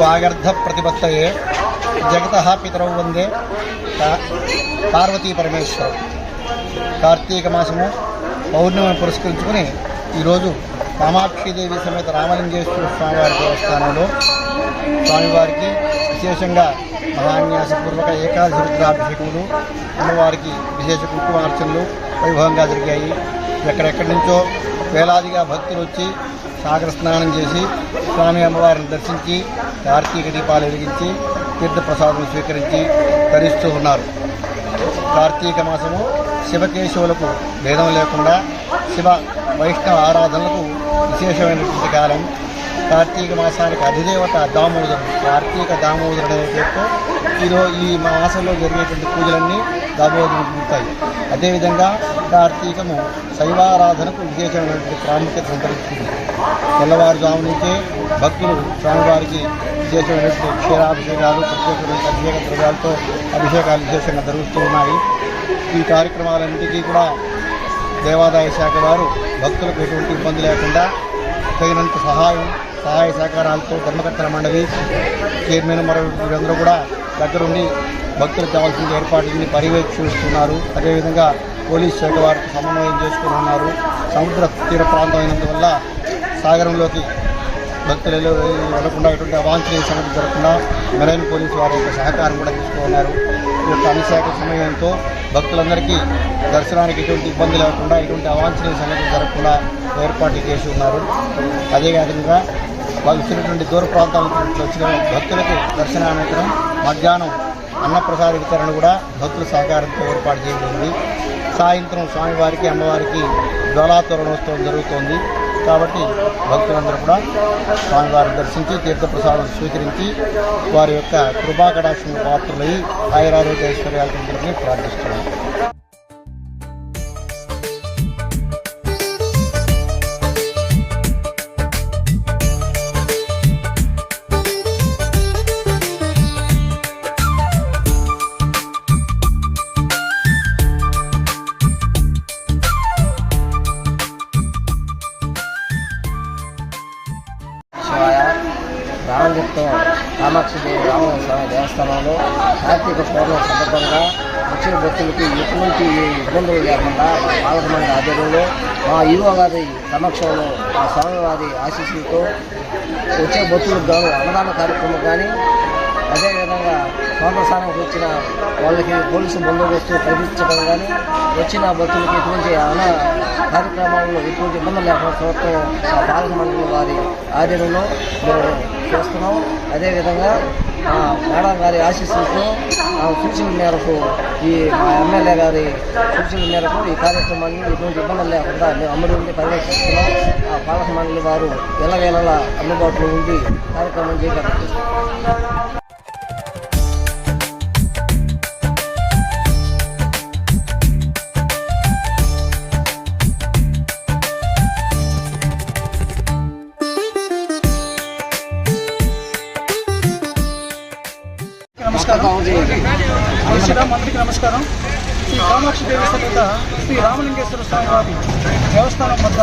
వాగర్ధ ప్రతిపత్తయే జగత పితరౌ వందే పార్వతీ పరమేశ్వరం కార్తీక మాసము పౌర్ణమి పురస్కరించుకుని ఈరోజు కామాక్షిదేవి సమేత రామలింగేశ్వర స్వామివారి దేవస్థానంలో స్వామివారికి విశేషంగా మహాన్యాసపూర్వక ఏకాదశి రుద్రాభిషేకములు అమ్మవారికి విశేష కుంకుమార్చనలు వైభవంగా జరిగాయి. ఎక్కడెక్కడి నుంచో వేలాదిగా భక్తులు వచ్చి సాగర స్నానం చేసి స్వామి అమ్మవారిని దర్శించి కార్తీక దీపాలు వెలిగించి తీర్థప్రసాదం స్వీకరించి ధరిస్తూ ఉన్నారు. కార్తీక మాసము శివకేశవులకు భేదం లేకుండా శివ వైష్ణవ ఆరాధనలకు విశేషమైనటువంటి కాలం. కార్తీక మాసానికి అధిదేవత దామోదరం కార్తీక దామోదరుడు అనే పేరుతో ఈరోజు ఈ మాసంలో జరిగేటువంటి పూజలన్నీ దామోదరుడు ఉంటాయి. అదేవిధంగా కార్తీకము శైవారాధనకు విశేషమైనటువంటి ప్రాముఖ్యత సంతరిస్తుంది తెల్లవారుజాము నుంచే భక్తులు స్వామివారికి విశేషమైనటువంటి క్షీరాభిషేకాలు ప్రత్యేకమైన అభిషేక ద్రవ్యాలతో అభిషేకాలు విశేషంగా జరుగుతూ ఉన్నాయి. ఈ కార్యక్రమాలన్నిటికీ కూడా దేవాదాయ శాఖ వారు భక్తులకు ఎటువంటి ఇబ్బంది లేకుండా తగినంత సహాయం సహాయ సహకారాలతో ధర్మకర్తల మండలి చైర్మన్ మరో వీరందరూ కూడా దగ్గరుండి భక్తులకు కావాల్సిన ఏర్పాట్లని పర్యవేక్షిస్తున్నారు. అదేవిధంగా పోలీస్ శాఖ వారికి సమన్వయం చేసుకుని ఉన్నారు సముద్ర తీర ప్రాంతం అయినందువల్ల సాగరంలోకి భక్తులు వెళ్ళకుండా ఎటువంటి అవాంఛనీయ సంగతి జరగకుండా మెరైన్ పోలీసు వారి యొక్క సహకారం కూడా తీసుకున్నారు. ఈ యొక్క అనిశాఖ సమయంతో భక్తులందరికీ దర్శనానికి ఎటువంటి ఇబ్బంది లేకుండా ఎటువంటి అవాంఛనీయ సంగతి జరగకుండా ఏర్పాట్లు చేసి ఉన్నారు. అదేవిధంగా వాళ్ళు వచ్చినటువంటి దూర ప్రాంతాల నుంచి వచ్చిన భక్తులకు దర్శనానంతరం మధ్యాహ్నం అన్నప్రసాద వితరణ కూడా భక్తుల సహకారంతో ఏర్పాటు చేయబడింది. సాయంత్రం స్వామివారికి అమ్మవారికి జ్వాలాతోరణోత్సవం జరుగుతోంది. కాబట్టి భక్తులందరూ కూడా స్వామివారిని దర్శించి తీర్థప్రసాదం స్వీకరించి వారి యొక్క కృపాకటాక్షణ పాత్రులై ఆయురారోగ్య ఐశ్వర్యాలని ప్రార్థిస్తున్నాం. కామాక్షి రామ స్వామి దేవస్థానంలో కార్తీక పౌర్ణమి సందర్భంగా వచ్చిన భక్తులకి ఎటువంటి ఇబ్బందులు లేకుండా మా పాలకమంది ఆధ్వర్యంలో మా ఈవో గారి సమక్షంలో మా స్వామివారి ఆశీస్సులతో వచ్చే భక్తులకు గాను అన్నదాన కార్యక్రమం కానీ అదేవిధంగా స్వాతంత్రానికి వచ్చిన వాళ్ళకి పోలీసు బందోబస్తు కల్పించడం కానీ వచ్చిన భక్తులకి ఎటువంటి అన్న కార్యక్రమాల్లో ఎటువంటి ఇబ్బందులు లేకుండా ప్రభుత్వం ఆ పాలక మండలి వారి ఆధ్వర్యంలో మేము చేస్తున్నాం. అదేవిధంగా మేడం గారి ఆశీస్సులతో ఆ సూచనల మేరకు ఈ మా ఎమ్మెల్యే గారి సూచనల మేరకు ఈ కార్యక్రమాన్ని ఎటువంటి ఇబ్బందులు లేకుండా మేము అమలు ఉండి పర్యవేక్షిస్తున్నాం ఆ పాలక మండలి వారు ఎల్లవేళలా అందుబాటులో ఉండి కార్యక్రమం చేయగలరు నమస్కారం. శ్రీ కామాక్షి దేవి సమేత శ్రీ రామలింగేశ్వర స్వామి వారి దేవస్థానం వద్ద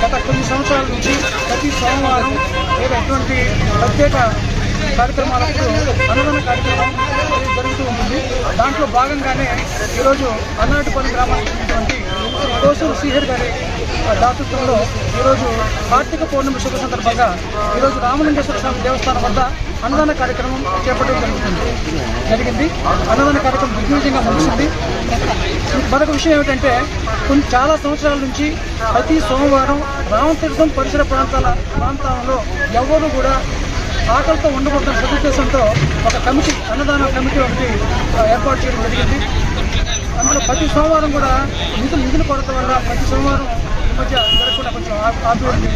గత కొన్ని సంవత్సరాల నుంచి ప్రతి సోమవారం లేదా ఎటువంటి ప్రత్యేక కార్యక్రమాలకు అన్నదాన కార్యక్రమం జరుగుతూ ఉంటుంది. దాంట్లో భాగంగానే ఈరోజు అన్నాటిపల్లి గ్రామానికి చెందినటువంటి కోసూరు శ్రీహరి గారి దాతృత్వంలో ఈరోజు కార్తీక పౌర్ణమి శుభ సందర్భంగా ఈరోజు రామలింగేశ్వర స్వామి దేవస్థానం వద్ద అన్నదాన కార్యక్రమం చేపట్టడం జరుగుతుంది. జరిగింది. అన్నదాన కార్యక్రమం దిగ్విజయంగా ముగిసింది. మరొక విషయం ఏమిటంటే కొన్ని చాలా సంవత్సరాల నుంచి ప్రతి సోమవారం రామతీర్థం పరిసర ప్రాంతాల ప్రాంతాలలో ఎవరు కూడా ఆకలితో ఉండకూడదని సదుద్దేశంతో ఒక కమిటీ అన్నదాన కమిటీ ఒకటి ఏర్పాటు చేయడం జరిగింది. అందులో ప్రతి సోమవారం కూడా నిధులు నిధులు కొరత వల్ల ప్రతి సోమవారం ఈ మధ్య జరగకుండా కొంచెం ఆ- జరుగుతుంది.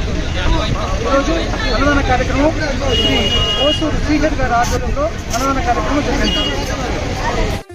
ఈరోజు అన్నదాన కార్యక్రమం శ్రీ ఓసూరు శ్రీహర్ గారి ఆధ్వర్యంలో అన్నదాన కార్యక్రమం జరిగింది.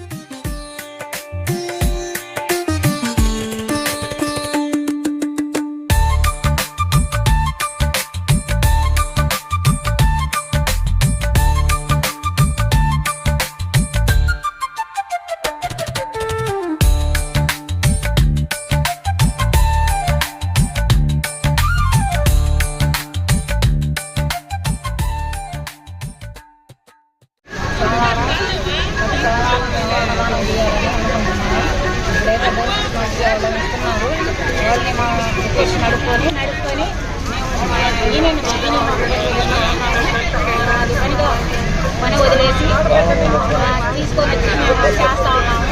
ఇప్పుడైతే భోజనం వాళ్ళని మా రిక్వెస్ట్ నడుపుకొని నడుపుకొని మేము మా అది పనిగా పని వదిలేసి ఆ, తీసుకొని వచ్చి మేము చేస్తా ఉన్నాము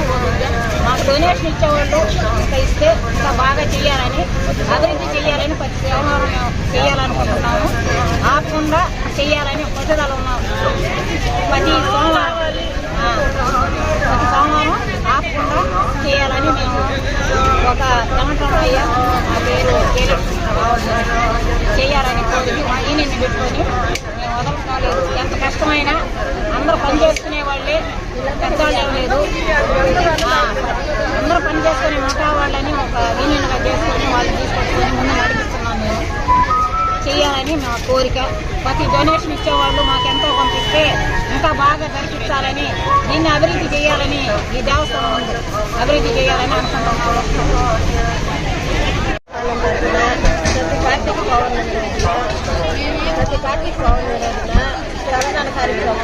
మాకు డొనేషన్ ఇచ్చేవాళ్ళు ఇంకా ఇస్తే ఇంకా బాగా చేయాలని అభివృద్ధి చేయాలని ప్రతి వ్యవహారం చేయాలనుకుంటున్నాము ఆపకుండా చేయాలని పట్టుదల ఉన్నాము ప్రతి సోమవారం ప్రతి సోమవారం చేయాలని నేను ఒక వెంకటరమయ్య పేరు పేరు చేయాలని కోరి మా పెట్టుకొని మేము వదలకాలేదు లేదు ఎంత కష్టమైనా అందరూ పని చేసుకునే వాళ్ళే పెద్దవాళ్ళు లేదు. అందరూ పని చేసుకునే ఉంటా వాళ్ళని ఒక యూనియన్గా చేసుకొని వాళ్ళు తీసుకొచ్చుకొని ముందు నడిపి చేయాలని మా కోరిక. ప్రతి డొనేషన్ ఇచ్చేవాళ్ళు మాకెంతో పంపిస్తే కొంత ఇస్తే ఇంకా బాగా దర్శించాలని దీన్ని అభివృద్ధి చేయాలని ఈ దేవస్థానం అభివృద్ధి చేయాలని అనుకుంటున్నాము ప్రతి కార్తీక పౌర్ణమి ప్రతి కార్తీక పౌర్ణమి రోజున కార్యక్రమం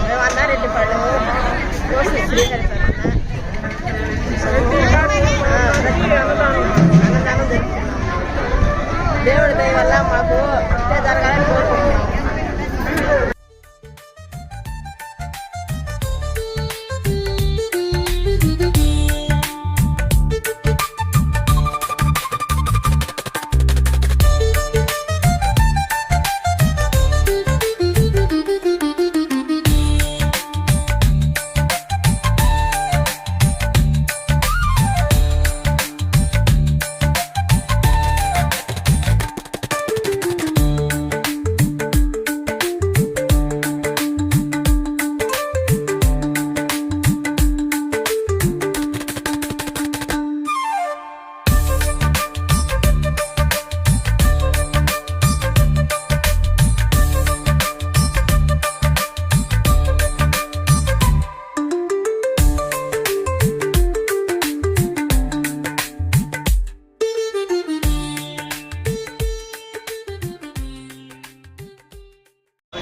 మేము అన్నారెడ్డి పళ్ళు శ్రీహరి శ్రీహరిపల్లి దేవుడి దయ వల్ల మాకు ఇట్టే జరగాలని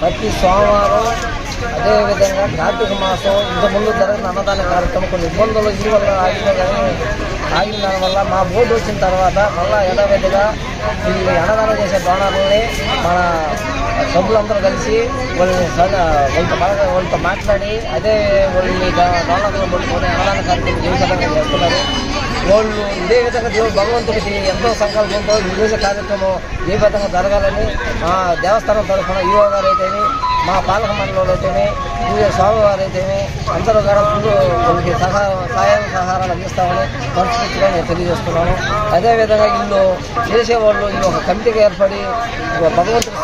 ప్రతి సోమవారం అదేవిధంగా కార్తీక మాసం ఇంతకుముందు జరిగిన అన్నదాన కార్యక్రమం కొన్ని ఇబ్బందులు ఇంటి ఆగిన కానీ ఆగిన దానివల్ల మా బోర్డు వచ్చిన తర్వాత మళ్ళా యథావిధిగా ఈ అన్నదానం చేసే డోనర్లని మన సభ్యులందరూ కలిసి వాళ్ళని వాళ్ళతో వాళ్ళతో మాట్లాడి అదే వాళ్ళని డోనర్లు పట్టుకొని అన్నదాన కార్యక్రమం జీవితంగా చేస్తున్నారు. వాళ్ళు ఇదే విధంగా దేవుడు భగవంతుడికి ఎంతో సంకల్పంతో ఈ కార్యక్రమం ఏ విధంగా జరగాలని మా దేవస్థానం తరఫున ఈవో గారు అయితేనే మా పాలక మండలంలో అయితేనే పూజ స్వామి వారు అందరూ కూడా ముందు వాళ్ళకి సహా సహాయం సహారాలు అందిస్తామని మనస్ఫూర్తిగా నేను తెలియజేస్తున్నాను. అదేవిధంగా వీళ్ళు చేసేవాళ్ళు ఈ ఒక కమిటీగా ఏర్పడి ఒక భగవంతుడి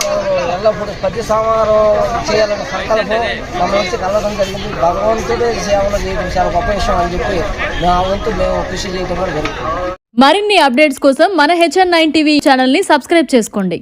ఎల్లప్పుడూ ప్రతి సోమవారం చేయాలనే సంకల్పం మన నుంచి కలగడం జరిగింది. భగవంతుడే సేవలు చేయడం చాలా గొప్ప విషయం అని చెప్పి నా వంతు మేము కృషి చేయడం కూడా జరుగుతుంది. మరిన్ని అప్డేట్స్ కోసం మన హెచ్ఎన్ నైన్ టీవీ ఛానల్ని సబ్స్క్రైబ్ చేసుకోండి.